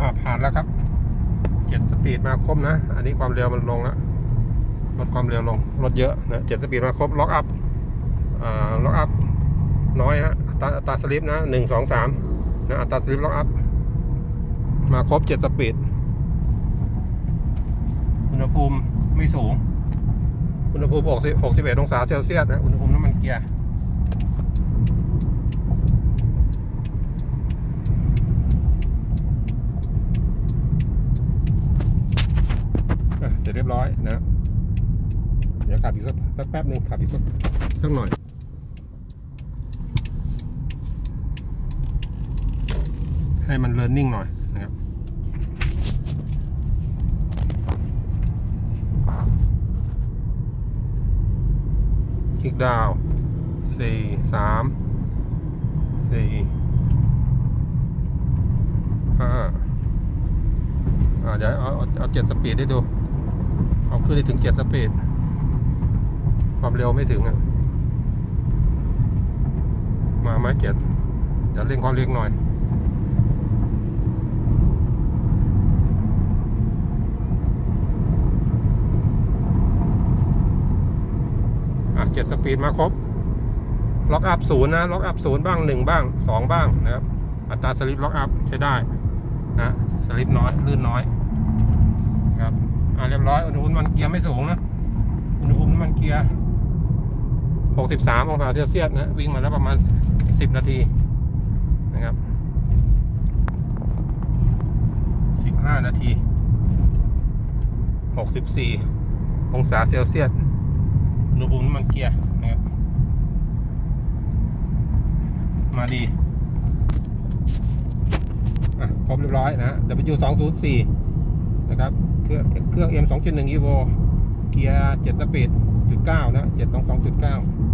อ่าผ่านแล้วครับเจ็ดสปีดมาครบนะ อันนี้ความเร็วมันลงแล้วลดความเร็วลงลดเยอะนะเจ็ดสปีดมาครบล็อกอัพอ่าล็อกอัพน้อยฮะอัตราอัตราสลิปนะหนึ่งสองสามนะอัตราสลิปล็อกอัพมาครบเจ็ดสปีดอุณหภูมิไม่สูง อุณหภูมิ60 61องศาเซลเซียสนะ อุณหภูมิน้ำมันเกียร์อะเสร็จเรียบร้อยนะ เดี๋ยวขับอีกสักสักแป๊บหนึ่งขับอีกสักสักหน่อยให้มันเลิร์นนิ่งหน่อยนะครับ คลิกดาวสี่สามสี่ห้าอ่าเดี๋ยวเอาเอาเจ็ดสปีดให้ดู เอาขึ้นได้ถึงเจ็ดสปีด ความเร็วไม่ถึงอะมาไหมเจ็ดเดี๋ยวเร่งความเร็วหน่อยอะเจ็ดสปีดมาครบ ล็อกอัพศูนย์นะ ล็อกอัพศูนย์บ้างหนึ่งบ้างสองบ้างนะครับ อัตราสลิปล็อกอัพใช้ได้นะ สลิปน้อย ลื่นน้อย รียบร้อยอุณหภูมิมันเกียร์ไม่สูงนะอุณหภูมิมันเกียร์หกสิบสามองศาเซลเซียสนะวิ่งมาแล้วประมาณสิบนาทีนะครับสิบห้านาทีหกสิบสี่องศาเซลเซียสอุณหภูมิมันเกียร์นะครับมาดีอะครบเรียบร้อยนะ W 2 0 4 นะครับ เครื่องเครื่อง M 2 1 Evo เกียร์7สปีดจุด9นะ722.9